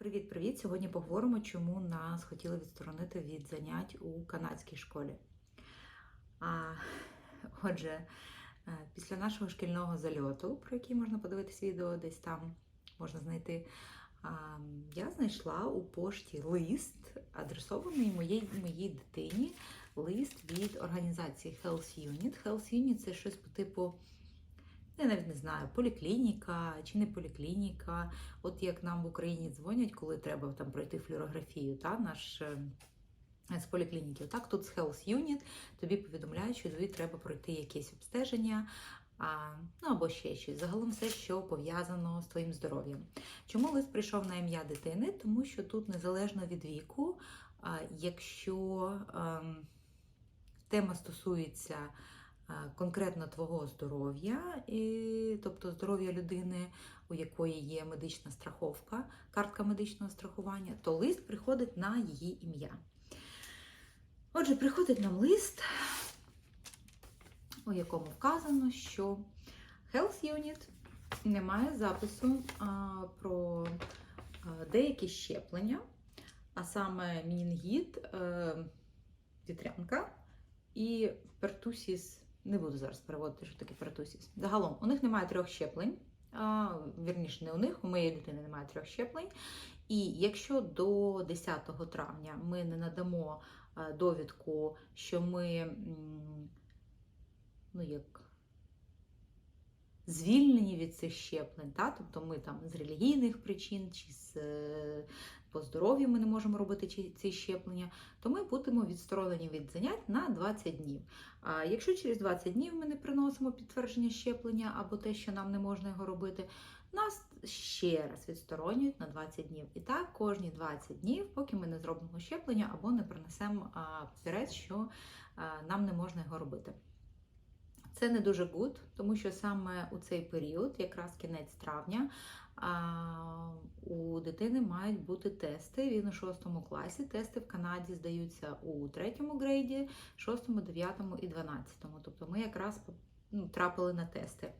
Привіт-привіт! Сьогодні поговоримо, чому нас хотіли відсторонити від занять у канадській школі. А, отже, е, після нашого шкільного зальоту, про який можна подивитись відео, десь там можна знайти, я знайшла у пошті лист, адресований моїй, моїй дитині, лист від організації Health Unit. Health Unit це щось по типу. Я навіть не знаю, поліклініка чи не поліклініка. От як нам в Україні дзвонять, коли треба там пройти флюорографію, та наш е, з поліклініки. Так, тут з Health Unit тобі повідомляють, що тобі треба пройти якесь обстеження. А, ну або ще щось. Загалом все, що пов'язано з твоїм здоров'ям. Чому лист прийшов на ім'я дитини? Тому що тут незалежно від віку, а, якщо ем, тема стосується конкретно твого здоров'я, тобто здоров'я людини, у якої є медична страховка, картка медичного страхування, то лист приходить на її ім'я. Отже, приходить нам лист, у якому вказано, що Health Unit не має запису а, про а, деякі щеплення, а саме мінінгіт, е, вітрянка і пертусіс. Не буду зараз переводити, що таке пертусіс. Загалом, у них немає трьох щеплень. Вірніше, не у них, у моєї дитини немає трьох щеплень. І якщо до 10 травня ми не надамо а, довідку, що ми ну, як звільнені від цих щеплень, та? тобто ми там з релігійних причин чи з е, по здоров'ю ми не можемо робити ці- щеплення, то ми будемо відсторонені від занять на 20 днів. А якщо через 20 днів ми не приносимо підтвердження щеплення або те, що нам не можна його робити, нас ще раз відсторонюють на 20 днів. І так кожні 20 днів, поки ми не зробимо щеплення або не принесемо а, папірець, що нам не можна його робити. Це не дуже гуд, тому що саме у цей період, якраз кінець травня, у дитини мають бути тести. Він у 6 класі. Тести в Канаді здаються у 3 грейді, 6, 9 і 12. Тобто ми якраз ну, трапили на тести.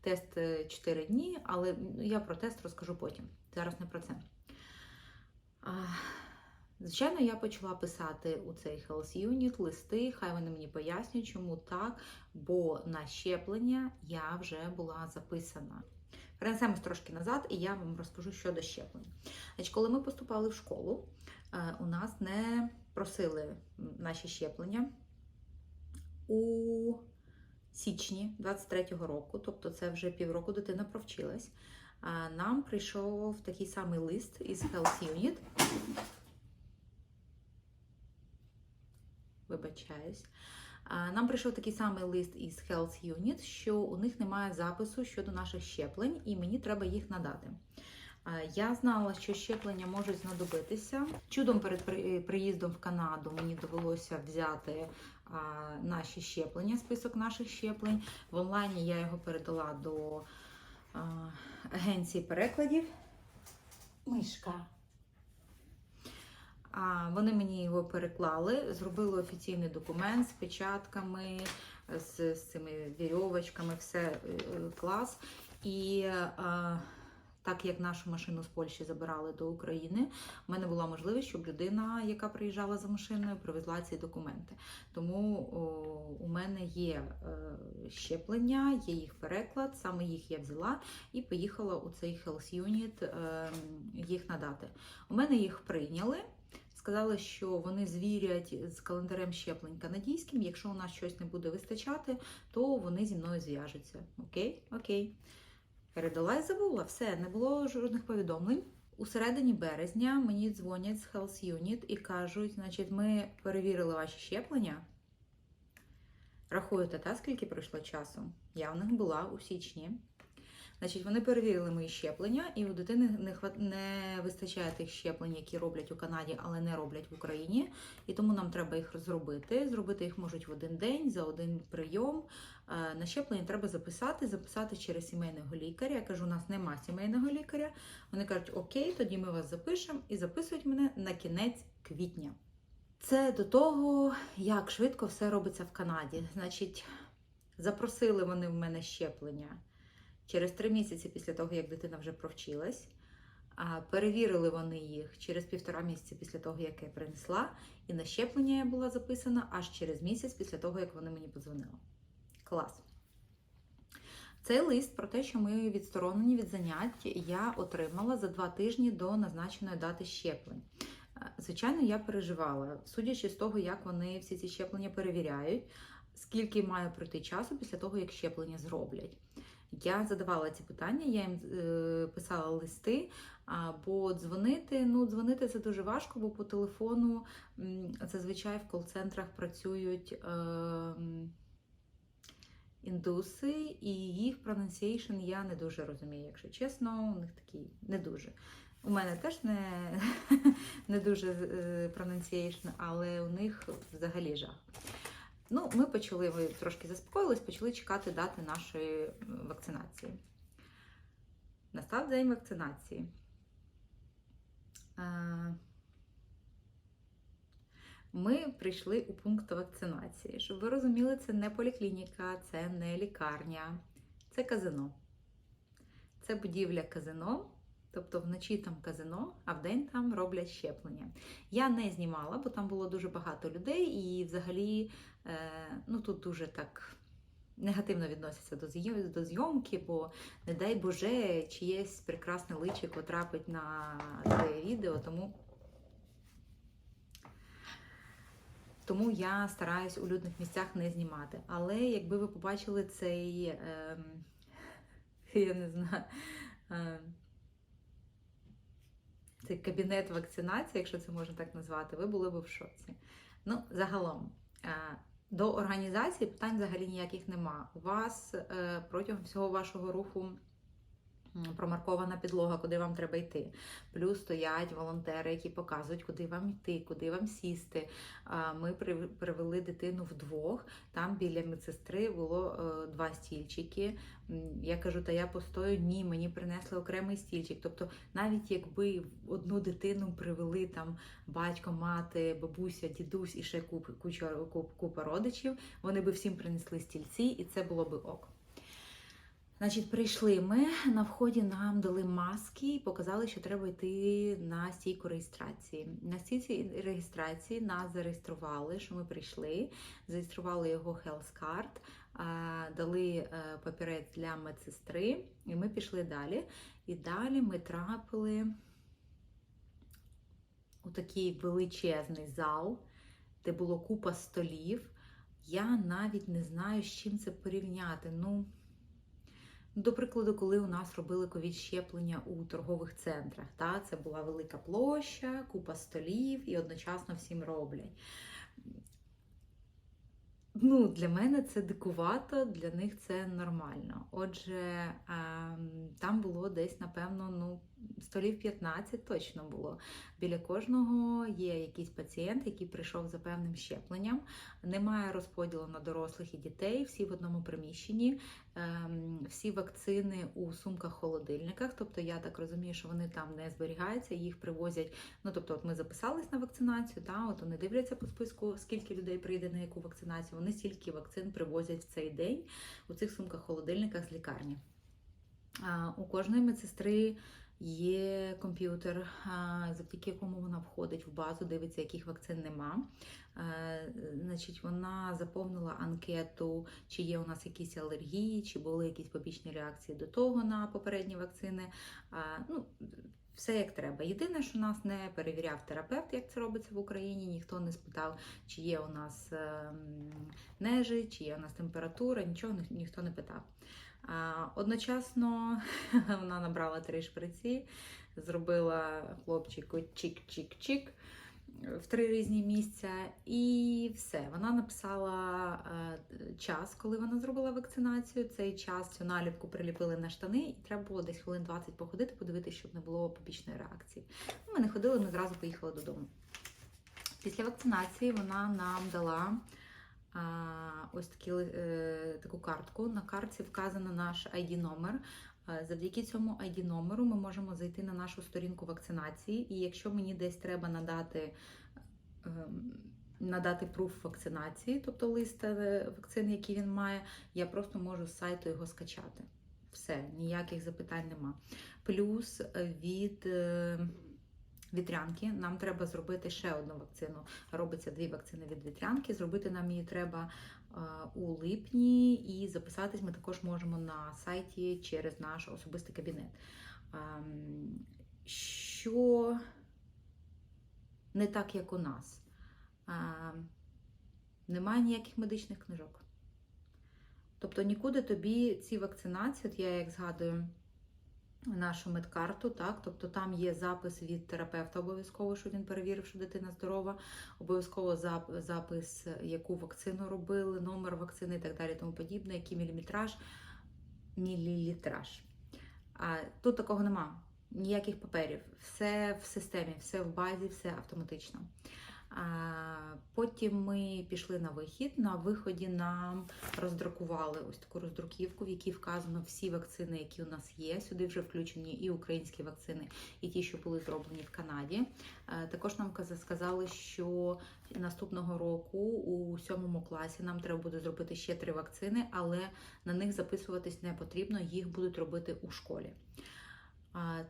Тест 4 дні, але я про тест розкажу потім. Зараз не про це. Звичайно, я почала писати у цей Health Unit листи, хай вони мені пояснюють, чому так, бо на щеплення я вже була записана. Перенесемось трошки назад, і я вам розкажу щодо щеплень. Значить, коли ми поступали в школу, е, у нас не просили наші щеплення у січні 23-го року, тобто це вже півроку дитина провчилась. Нам прийшов такий самий лист із Health Unit. Вибачаюсь. Нам прийшов такий самий лист із Health Unit, що у них немає запису щодо наших щеплень, і мені треба їх надати. Я знала, що щеплення можуть знадобитися. Чудом перед приїздом в Канаду мені довелося взяти наші щеплення, список наших щеплень. В онлайні я його передала до агенції перекладів. Мишка. Вони мені його переклали, зробили офіційний документ з печатками, з, з цими вірьовочками, все е, клас. І так як нашу машину з Польщі забирали до України, в мене була можливість, щоб людина, яка приїжджала за машиною, привезла ці документи. Тому о, у мене є е, щеплення, є їх переклад, саме їх я взяла і поїхала у цей Health Unit е, їх надати. У мене їх прийняли. Сказали, що вони звірять з календарем щеплень канадійським. Якщо у нас щось не буде вистачати, то вони зі мною зв'яжуться. Окей, окей. Передала і забула. Все, не було жодних повідомлень. У середині березня мені дзвонять з Health Unit і кажуть, значить, ми перевірили ваші щеплення. Рахуєте, та скільки пройшло часу? Я в них була у січні. Значить, вони перевірили мої щеплення, і у дитини не вистачає тих щеплень, які роблять у Канаді, але не роблять в Україні. І тому нам треба їх зробити. Зробити їх можуть в один день за один прийом. Е, На щеплення треба записати, записати через сімейного лікаря. Я кажу, у нас нема сімейного лікаря. Вони кажуть, окей, тоді ми вас запишемо і записують мене на кінець квітня. Це до того, як швидко все робиться в Канаді. Значить, запросили вони в мене щеплення через три місяці після того, як дитина вже провчилась. Перевірили вони їх через півтора місяці після того, як я принесла, і на щеплення я була записана аж через місяць після того, як вони мені подзвонили. Клас. Цей лист про те, що ми відсторонені від занять, я отримала за два тижні до назначеної дати щеплень. Звичайно, я переживала, судячи з того, як вони всі ці щеплення перевіряють, скільки має пройти часу після того, як щеплення зроблять. Я задавала ці питання, я їм е, писала листи, бо дзвонити, ну дзвонити це дуже важко, бо по телефону зазвичай в кол-центрах працюють. Е, індуси, і їх pronunciation я не дуже розумію, якщо чесно, у них такий не дуже. У мене теж не, не дуже е, pronunciation, але у них взагалі жах. Ну, ми почали, ми трошки заспокоїлись, почали чекати дати нашої вакцинації. Настав день вакцинації. Е, Ми прийшли у пункт вакцинації. Щоб ви розуміли, це не поліклініка, це не лікарня, це казино. Це будівля казино, тобто вночі там казино, а вдень там роблять щеплення. Я не знімала, бо там було дуже багато людей, і взагалі е, ну, тут дуже так. Негативно відносяться до зйом- до зйомки, бо не дай Боже, чиєсь прекрасне личико трапить на це відео, тому Тому я стараюсь у людних місцях не знімати. Але якби ви побачили цей, ем, я не знаю, ем, цей кабінет вакцинації, якщо це можна так назвати, ви були б в шоці. Ну, загалом, е, до організації питань взагалі ніяких нема. У вас е, протягом всього вашого руху промаркована підлога, куди вам треба йти. Плюс стоять волонтери, які показують, куди вам йти, куди вам сісти. Ми при- привели дитину вдвох. Там біля медсестри було е, два стільчики. Я кажу, та я постою. Ні, мені принесли окремий стільчик. Тобто, навіть якби одну дитину привели там батько, мати, бабуся, дідусь і ще куп, куча, купа родичів, вони би всім принесли стільці, і це було би ок. Значить, прийшли ми на вході нам дали маски і показали, що треба йти на стійку реєстрації. На стійці реєстрації нас зареєстрували, що ми прийшли, зареєстрували його Card, дали е, папірець для медсестри, і ми пішли далі. І далі ми трапили у такий величезний зал, де було купа столів. Я навіть не знаю, з чим це порівняти. Ну, до прикладу, коли у нас робили ковід-щеплення у торгових центрах, та, це була велика площа, купа столів і одночасно всім роблять. Ну, для мене це дикувато, для них це нормально. Отже, ем, там було десь, напевно, ну, столів 15 точно було. Біля кожного є якийсь пацієнт, який прийшов за певним щепленням. Немає розподілу на дорослих і дітей, всі в одному приміщенні, ем, всі вакцини у сумках-холодильниках. Тобто, я так розумію, що вони там не зберігаються, їх привозять. Ну, тобто, от ми записались на вакцинацію, та, от вони дивляться по списку, скільки людей прийде на яку вакцинацію. Вони стільки вакцин привозять в цей день у цих сумках-холодильниках з лікарні. У кожної медсестри є комп'ютер, завдяки якому вона входить в базу, дивиться, яких вакцин нема. Е, Значить, вона заповнила анкету, чи є у нас якісь алергії, чи були якісь побічні реакції до того на попередні вакцини. Ну, все як треба. Єдине, що нас не перевіряв терапевт, як це робиться в Україні. Ніхто не спитав, чи є у нас ем, нежить, чи є у нас температура, нічого ніхто не питав. Одночасно вона набрала три шприці, зробила хлопчику чик-чик-чик в три різні місця, і все. Вона написала е, час, коли вона зробила вакцинацію. Цей час цю наліпку приліпили на штани, і треба було десь хвилин 20 походити, подивитися, щоб не було побічної реакції. Ну, Ми не ходили, ми зразу поїхали додому. Після вакцинації вона нам дала ось такі, е, таку картку. На картці вказано наш ID-номер. Завдяки цьому ID-номеру ми можемо зайти на нашу сторінку вакцинації, і якщо мені десь треба надати. ем, Надати пруф вакцинації, тобто лист е, вакцини, який він має, я просто можу з сайту його скачати. Все, ніяких запитань нема. Плюс від е, вітрянки нам треба зробити ще одну вакцину. Робиться дві вакцини від вітрянки. Зробити нам її треба е, у липні, і записатись ми також можемо на сайті через наш особистий кабінет. Ем, Що не так, як у нас. Ем, Немає ніяких медичних книжок. Тобто нікуди тобі ці вакцинації, от я як згадую нашу медкарту, так, тобто там є запис від терапевта обов'язково, що він перевірив, що дитина здорова, обов'язково запис, яку вакцину робили, номер вакцини і так далі, тому подібне, який міліметраж, мілілітраж. А тут такого нема. Ніяких паперів, все в системі, все в базі, все автоматично. Потім ми пішли на вихід. На виході нам роздрукували ось таку роздруківку, в якій вказано всі вакцини, які у нас є. Сюди вже включені і українські вакцини, і ті, що були зроблені в Канаді. Е, Також нам сказали, що наступного року у сьомому класі нам треба буде зробити ще три вакцини, але на них записуватись не потрібно, їх будуть робити у школі.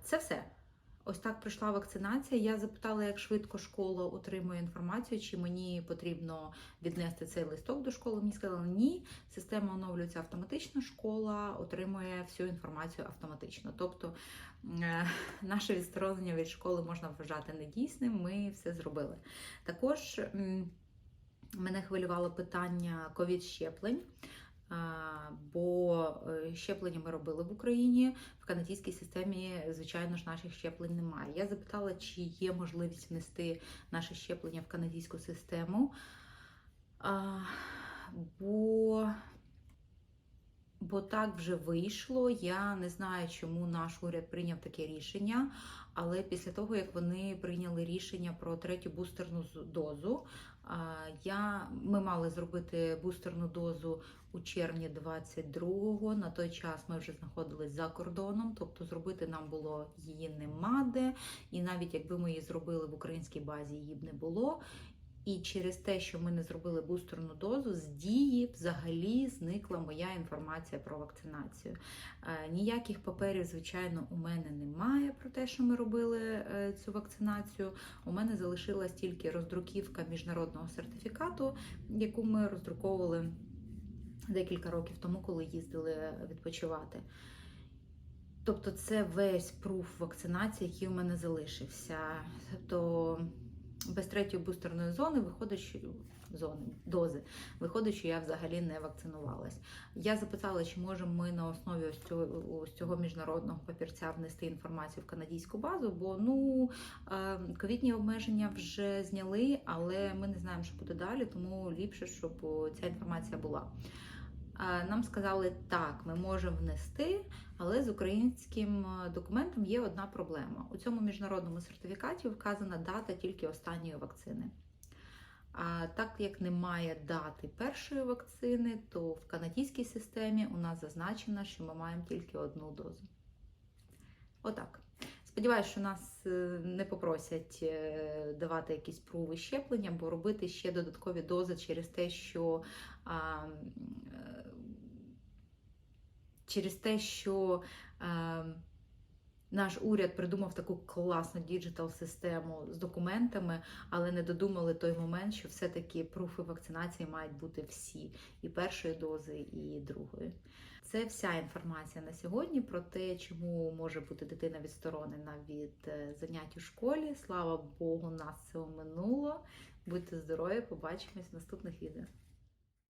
Це все. Ось так пройшла вакцинація. Я запитала, як швидко школа отримує інформацію, чи мені потрібно віднести цей листок до школи. Мені сказали, ні, система оновлюється автоматично, школа отримує всю інформацію автоматично. Тобто е, наше відсторонення від школи можна вважати недійсним. Ми все зробили. Також мене хвилювало питання ковід-щеплень. Бо е, щеплення ми робили в Україні, в канадській системі, звичайно ж, наших щеплень немає. Я запитала, чи є можливість внести наше щеплення в канадську систему. Бо, бо так вже вийшло. Я не знаю, чому наш уряд прийняв таке рішення. Але після того, як вони прийняли рішення про третю бустерну дозу, я, ми мали зробити бустерну дозу у червні 22-го. На той час ми вже знаходились за кордоном, тобто зробити нам було її нема де. І навіть якби ми її зробили в українській базі, її б не було. І через те, що ми не зробили бустерну дозу, з дії взагалі зникла моя інформація про вакцинацію. Е, Ніяких паперів, звичайно, у мене немає про те, що ми робили е, цю вакцинацію. У мене залишилась тільки роздруківка міжнародного сертифікату, яку ми роздруковували декілька років тому, коли їздили відпочивати. Тобто, це весь пруф вакцинації, який у мене залишився. Тобто третьої бустерної зони виходить, що зони дози виходить, що я взагалі не вакцинувалась. Я запитала, чи можемо ми на основі ось цього, ось цього міжнародного папірця внести інформацію в канадську базу, бо ну е, ковідні обмеження вже зняли, але ми не знаємо, що буде далі, тому ліпше, щоб ця інформація була. Нам сказали, так, ми можемо внести, але з українським е, документом є одна проблема. У цьому міжнародному сертифікаті вказана дата тільки останньої вакцини. А так як немає дати першої вакцини, то в канадській системі у нас зазначено, що ми маємо тільки одну дозу. Отак. Сподіваюсь, що нас е, не попросять е, давати якісь пруви щеплення, бо робити ще додаткові дози через те, що а, е, через те, що е, наш уряд придумав таку класну діджитал систему з документами, але не додумали той момент, що все-таки пруфи вакцинації мають бути всі і першої дози, і другої. Це вся інформація на сьогодні про те, чому може бути дитина відсторонена від е, занять у школі. Слава Богу, нас це оминуло. Будьте здорові, побачимось в наступних відео.